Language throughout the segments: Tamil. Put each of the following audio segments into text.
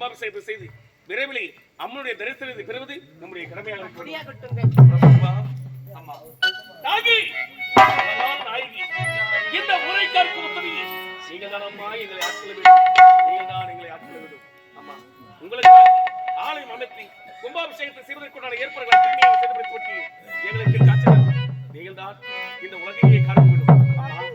கும்பாபிஷேகம் செய்து. விரைவில் அம்மனுடைய தரிசனத்தை பெறுவது நம்முடைய கடமையாக இந்த உரைக்காருக்கு உத்தரவு நீங்கள் தான் அம்மா எங்களை ஆட்கொள்ள வேண்டும். நீங்கள் தான் எங்களை ஆட்கொள்ள வேண்டும். அம்மா உங்களுக்கு ஆலயம் அமைத்து கும்பாபிஷேகத்தை செய்வதற்குண்டான ஏற்பாடுகளை திரும்பியாக செய்து விட்டு எங்களுக்கு காய்ச்சல் நீங்கள் தான் இந்த உலகையே காக்க வேண்டும்.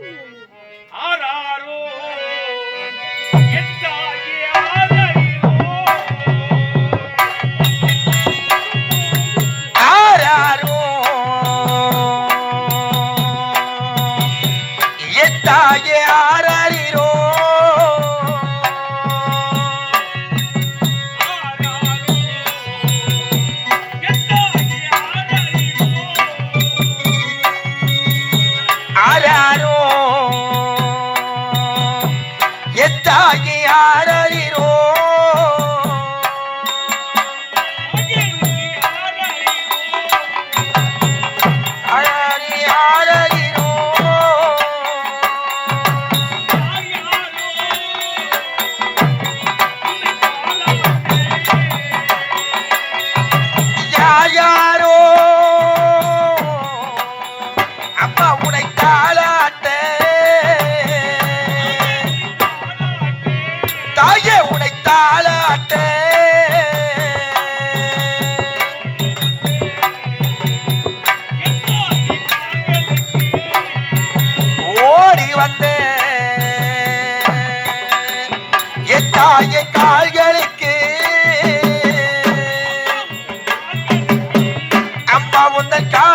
அம்மா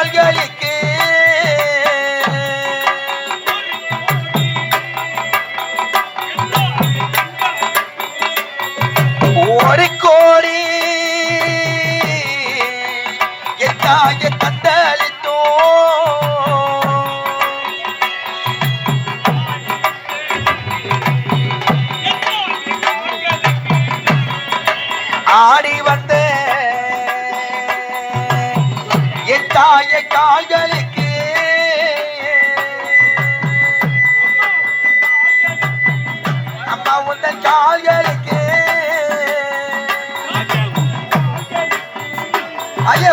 தாய கால்களுக்கு அம்மா உந்த கால்களுக்கு ஐயா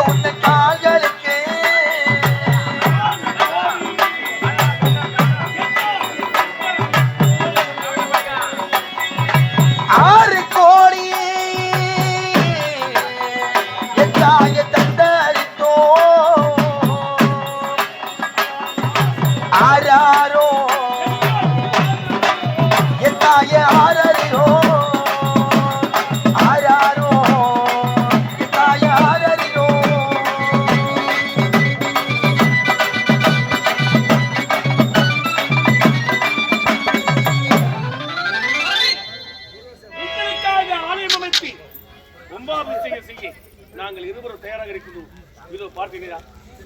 இதோ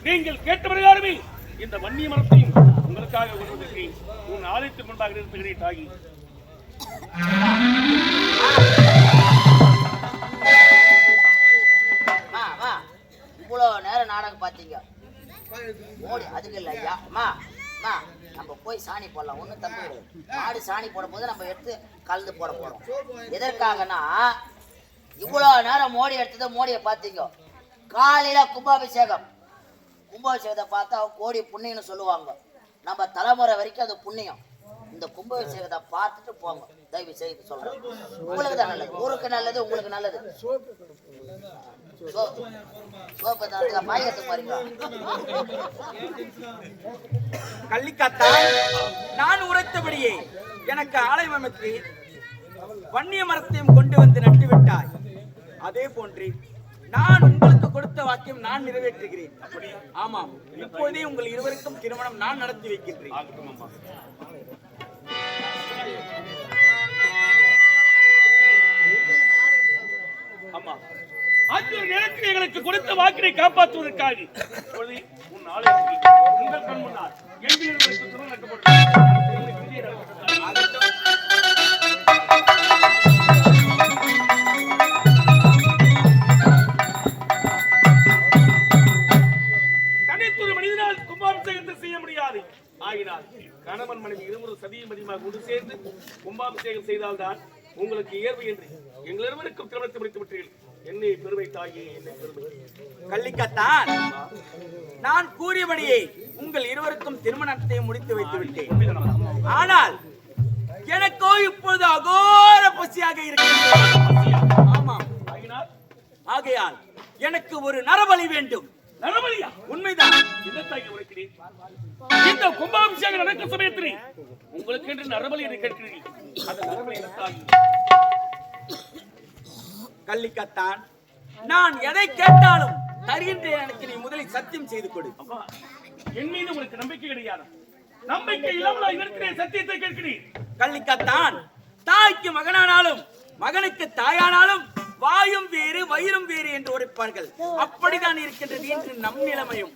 நீங்கள் கேட்ட பிரகாரமே இந்த வன்னிய மரத்தையும் உங்களுக்காக கொண்டிருக்கிறேன் உன் ஆலயத்தின் முன்பாக நிறுத்துகிறேன் தாகி அம்மா அம்மா இவ்வளோ நேரம் நாடகம் பார்த்தீங்க. மோடி அதுக்கு இல்லை ஐயா. அம்மா அம்மா நம்ம போய் சாணி போடலாம். ஒன்றும் தப்பு கிடையாது. மாடு சாணி போடும்போது நம்ம எடுத்து கலந்து போட போகிறோம் எதற்காகனா இவ்வளோ நேரம் மோடி எடுத்தது மோடியை பார்த்தீங்க. காலையில் கும்பாபிஷேகம். கும்பாபிஷேகத்தை பார்த்தா கோடி புண்ணியம்னு சொல்லுவாங்க. நம்ம தலைமுறை வரைக்கும் அது புண்ணியம். இந்த கும்பாபிஷேகத்தை பார்த்துட்டு போங்க. தயவு செய்து சொல்றேன். உங்களுக்கு தான் நல்லது. ஊருக்கு நல்லது உங்களுக்கு நல்லது. சோப்பு. தான். பாயகத்துக்கு பாருங்க. கள்ளிக்காத்தா நான் உரைத்தபடியே எனக்கு ஆலயம் அமைத்து வன்னிய மரத்தையும் கொண்டு வந்து நட்டு விட்டாய். அதே போன்று நான் உங்களுக்கு கொடுத்த வாக்கியம் நான் நிறைவேற்றுகிறேன். ஆமாம் இப்போதே உங்கள் இருவருக்கும் திருமணம் நான் நடத்தி வைக்கின்றேன். ஆமா. அந்த நேரத்தில் எங்களுக்கு கொடுத்த வாக்கினை காப்பாற்றுவதற்காக. இப்பொழுது உன் ஆலயத்தில் உங்கள் கண் முன்னால். எங்கள் திருமணம் நடக்கப்பட்டது செய்ய முடியாது ஆகினால் கணவன் மனைவி இருவரும் சதியும் மதியமாக ஒன்று சேர்ந்து கும்பாபிஷேகம் செய்தால்தான் உங்களுக்கு இயல்பு என்று எங்கள் இருவருக்கும் திருமணத்தை முடித்து விட்டீர்கள். என்னை பெருமை தாயே என்னை பெருமை. கள்ளிக்கத்தான் நான் கூறியபடியே உங்கள் இருவருக்கும் திருமணத்தை முடித்து வைத்து விட்டேன்? ஆனால் எனக்கோ இப்பொழுது அகோர பசியாக இருக்கிறது. ஆகையால் எனக்கு ஒரு நரபலி வேண்டும். நரபலியா? உண்மைதான். என்னத்தாய் உரைக்கிறேன் இந்த கும்பாபிஷேகம் நடக்கும் சமயத்தில் உங்களுக்கு என்று நரபலி என்று கேட்கிறீர்கள். அந்த நரபலி கள்ளிக்கத்தான். நான் எதை கேட்டாலும் தருகின்றேன் எனக்கு நீ முதலில் சத்தியம் செய்து கொடு. என் மீது உங்களுக்கு நம்பிக்கை கிடையாது. நம்பிக்கை இல்லாமல் நான் இருக்கிறேன் சத்தியத்தை கேட்கிறேன் கள்ளிக்கத்தான். தாய்க்கு மகனானாலும் மகனுக்கு தாயானாலும் வாயும் வேறு வயிறும் வேறு என்று உரைப்பார்கள். அப்படிதான் இருக்கின்றது என்று நம் நிலைமையும்.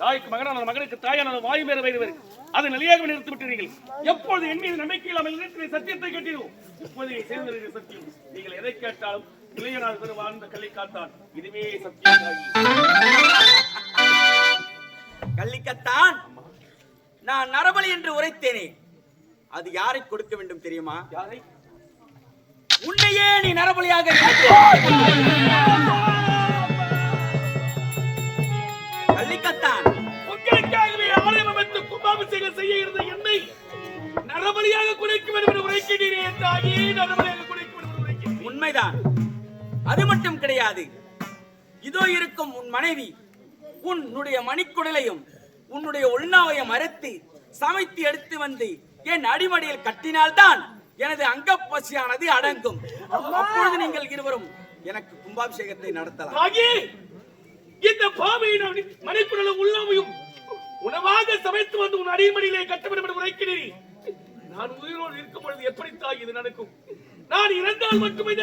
தாய்க்கு மகனான மகனுக்கு தாயான வாயு வேறு வயிறு அதை நிலையாக நிறுத்தி விட்டீர்கள். எப்பொழுது என் மீது நம்பிக்கை இல்லாமல் இருக்கிற சத்தியத்தை கேட்டீர்கள் இப்போது சேர்ந்திருக்கிற சத்தியம். நீங்கள் எதை கேட்டாலும் இளையனார் பெரு வாழ்ந்த கல்லை காத்தான். இதுவே சத்தியம் தாயி. கள்ளிக்கத்தான்! நான் நரபலி என்று உரைத்தேனே. அது யாரை கொடுக்க வேண்டும் தெரியுமா? யாரை? உன்னையே நீ நரபலியாக அமைத்து கும்பாபிஷேகம் செய்ய இருந்த என்னை நரபலியாக குறைக்க வேண்டும் என்று உரைக்கிறீரே தாயே நரபலியாக குறைக்க வேண்டும் உண்மைதான். அது மட்டும் கிடையாது. இதோ இருக்கும் உன் மனைவி உன்னுடைய மணிக்குடலையும் உன்னுடைய உள்நாவையும் அறுத்து சமைத்து எடுத்து வந்து என் அடிமடியில் கட்டினால்தான் எனது அங்கப்பசியானது அடங்கும். அப்பொழுது நீங்கள் இருவரும் எனக்கு கும்பாபிஷேகத்தை நடத்தலாம். இந்த பாவையை மணிக்குடலும் உள்ளாமையும் உணவாக சமைத்து வந்து உன் அடிமடியிலே கட்டப்படும் என்று உரைக்கிறீர். நான் உயிரோடு இருக்கும் பொழுது எப்படி தாய் இது நடக்கும்? நான் இறந்தால் மட்டுமே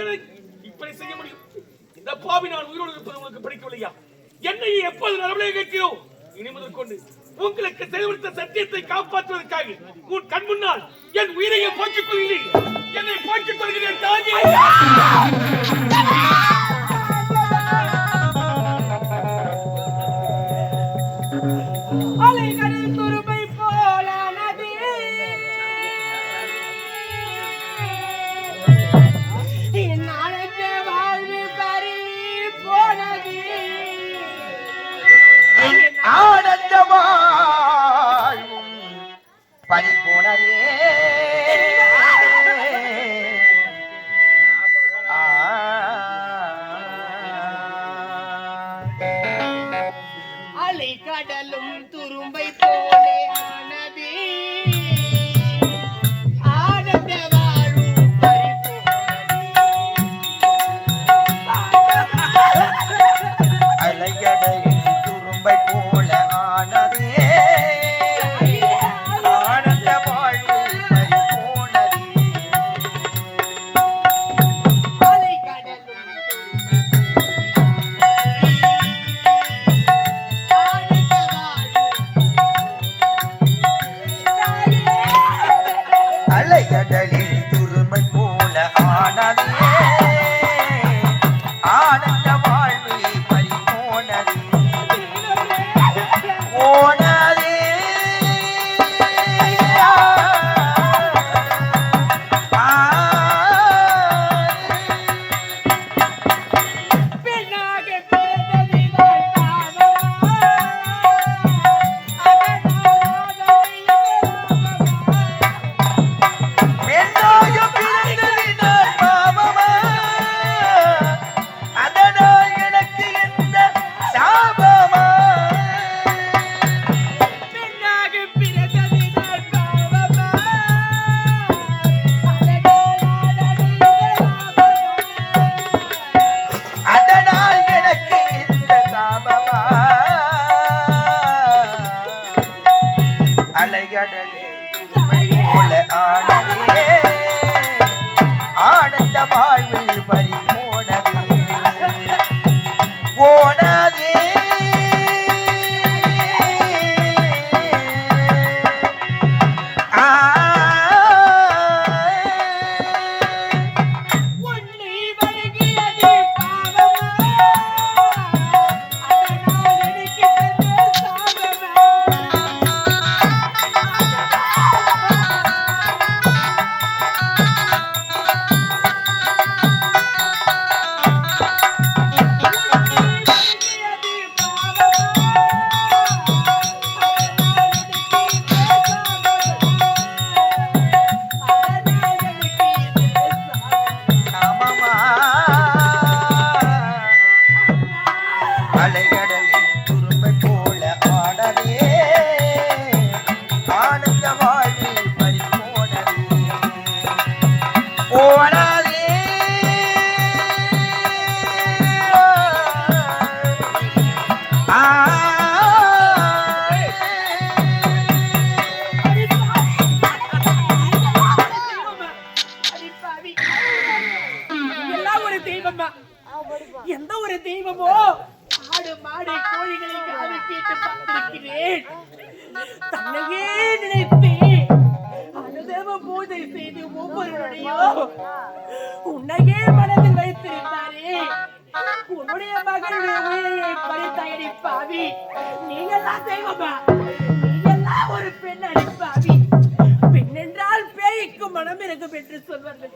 இப்படி செய்ய முடியும். இந்த பாவி நான் உயிரோடு இருப்பது உங்களுக்கு பிடிக்கவில்லையா? என்னை எப்போது நலவடைய கேட்கிறோம்? இனி முதல் கொண்டு உங்களுக்கு தெளிவுத்த சத்தியத்தை காப்பாற்றுவதற்காக உன் கண் முன்னால் என் உயிரையை போக்கிக் கொள்கிறேன். என்னை போக்கிக் கொள்கிறேன் தாயே. பறித்தாயடி பாவி. நீங்கெல்லாம் தெய்வமா? நீங்கெல்லாம் ஒரு பெண் அடிப்பாவி பெண் என்றால் பேய்க்கு மனம் இருக்கும் என்று சொல்வார்கள்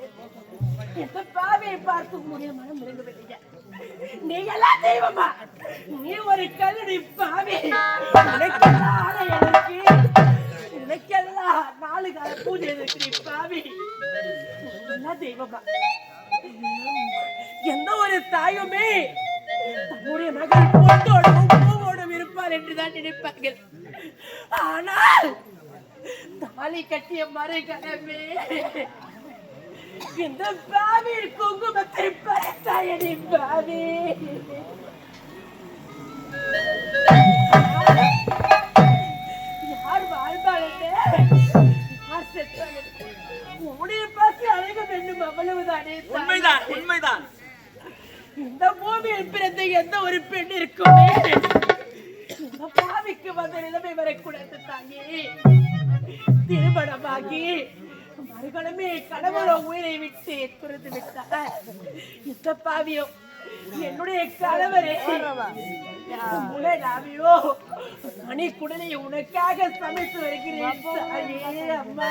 எந்த பாவியை பார்த்து உன்னுடைய மனம் இறங்கவில்லையா நீங்கெல்லாம் தெய்வமா? நீ ஒரு கல்லடி பாவி. உனக்கெல்லாம் ஆடை எனக்கு உனக்கெல்லாம் நாலு கால பூஜை இருக்கு நீ பாவி. எல்லாம் தெய்வமா? எந்த ஒரு தாயுமே தன்னுடைய மகள் பொட்டோடும் என்றுதான் நினைப்பார்கள். ஆனால் தாலி கட்டிய மறுகணமே இந்த பாவி குங்குமத்தை பறித்தாயடி பாவி யார் வாழ்ந்தாலே யார் செத்தாலே உன்னுடைய பசி அழக வேண்டும் அவ்வளவுதானே. உண்மைதான் உண்மைதான். இந்த பூமியில் பிறந்த எந்த ஒரு பெண் இருக்குமே பாவிக்கு வந்த நிலைமை வரக்கூடாது தாயே. திருமணமாகி மறுகணமே கணவரோ உயிரை விட்டு துறந்து விட்டார். இந்த பாவியோ என்னுடைய கணவரே. முளையாவியோ மணி குடலை உனக்காக சமைத்து வருகிறேன் அம்மா.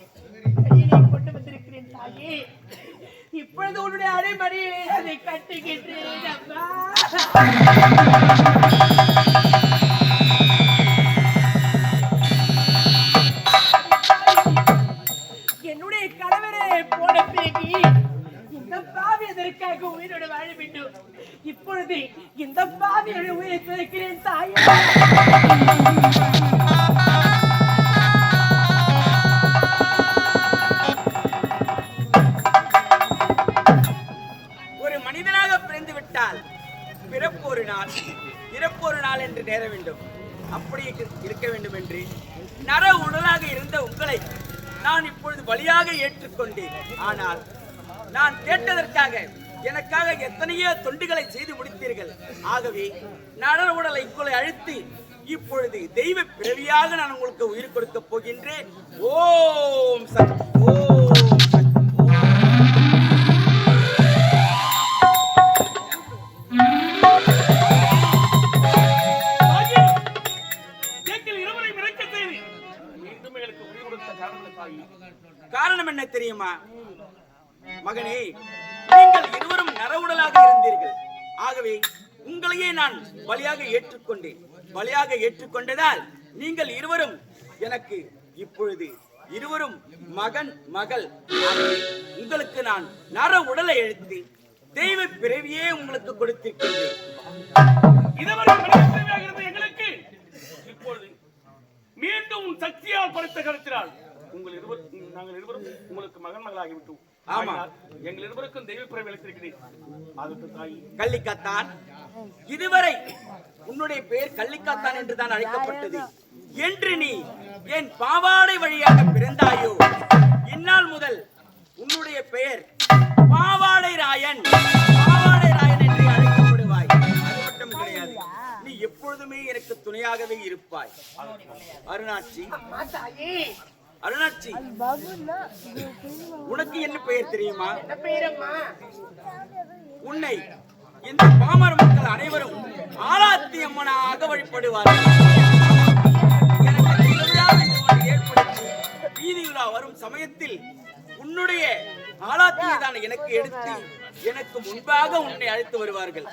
இப்பொழுது கொண்டு வந்திருக்கிறேன் தாயே. இப்பொழுது உன்னுடைய அடைமடியை அதை கட்டுகின்றேன் அம்மா என்னுடைய கணவரே போன பிறகு இந்த பாவி எதற்காக உயிரோடு வாழ வேண்டும்? இப்பொழுது இந்த பாவியோட உயிரை துறக்கிறேன் தாயே. நாள் என்று நேர வேண்டும். அப்படி இருக்க- வேண்டும் என்று நர உடலாக இருந்த உங்களை நான் இப்பொழுது வழியாக ஏற்றுக்கொண்டேன். ஆனால் நான் கேட்டதற்காக எனக்காக எத்தனையோ தொண்டுகளை செய்து முடித்தீர்கள். ஆகவே நர உடலை உங்களை அழுத்தி இப்பொழுது தெய்வ பிறவியாக நான் உங்களுக்கு உயிர் கொடுக்க போகின்றேன். ஓம் சக்தி ஓம். பலியாக ஏற்றுக்கொண்டேன். பலியாக ஏற்றுக்கொண்டதால் நீங்கள் இருவரும் எனக்கு இப்பொழுது இருவரும் மகன் மகள் உங்களுக்கு நான் நர உடலை எழுத்து தெய்வ பிறவியே உங்களுக்கு கொடுத்திருக்கின்றேன். இதுவரை எங்களுக்கு இப்பொழுது மீண்டும் சக்தியால் படைத்த கருத்தினால் உங்கள் இருவர் நாங்கள் இருவரும் உங்களுக்கு மகன் மகளாகிவிட்டோம் ஆமா. எங்கள் இருவருக்கும் தெய்வ பிறவி அளித்திருக்கிறேன். கள்ளிக்காத்தான். இதுவரை உன்னுடைய பெயர் கள்ளிக்காத்தான் என்று தான் அழைக்கப்பட்டது. என்று நீ என் பாவாடை வழியாக பிறந்தாயோ இந்நாள் முதல் உன்னுடைய பெயர் பாவாடை ராயன் பாவாடை ராயன் என்று அழைக்கப்படுவாய். அது மட்டும் கிடையாது. நீ எப்பொழுதுமே எனக்கு துணையாகவே இருப்பாய். அருணாட்சி அருணாட்சி உனக்கு என்ன பெயர் தெரியுமா? உன்னை இந்த பாமர மக்கள் அனைவரும் ஆராத்தி அம்மனாக வழிபடுவார்கள். வீதி உலா வரும் சமயத்தில் உன்னுடைய ஆலாத்தியை தான் எனக்கு எடுத்து எனக்கு முன்பாக உன்னை அழைத்து வருவார்கள்.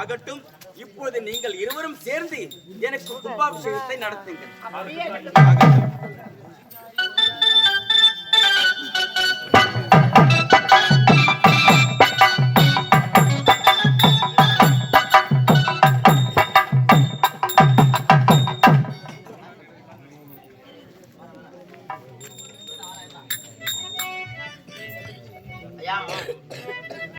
ஆகட்டும் இப்பொழுது நீங்கள் இருவரும் சேர்ந்து எனக்கு கும்பாபிஷேகத்தை நடத்துங்கள்.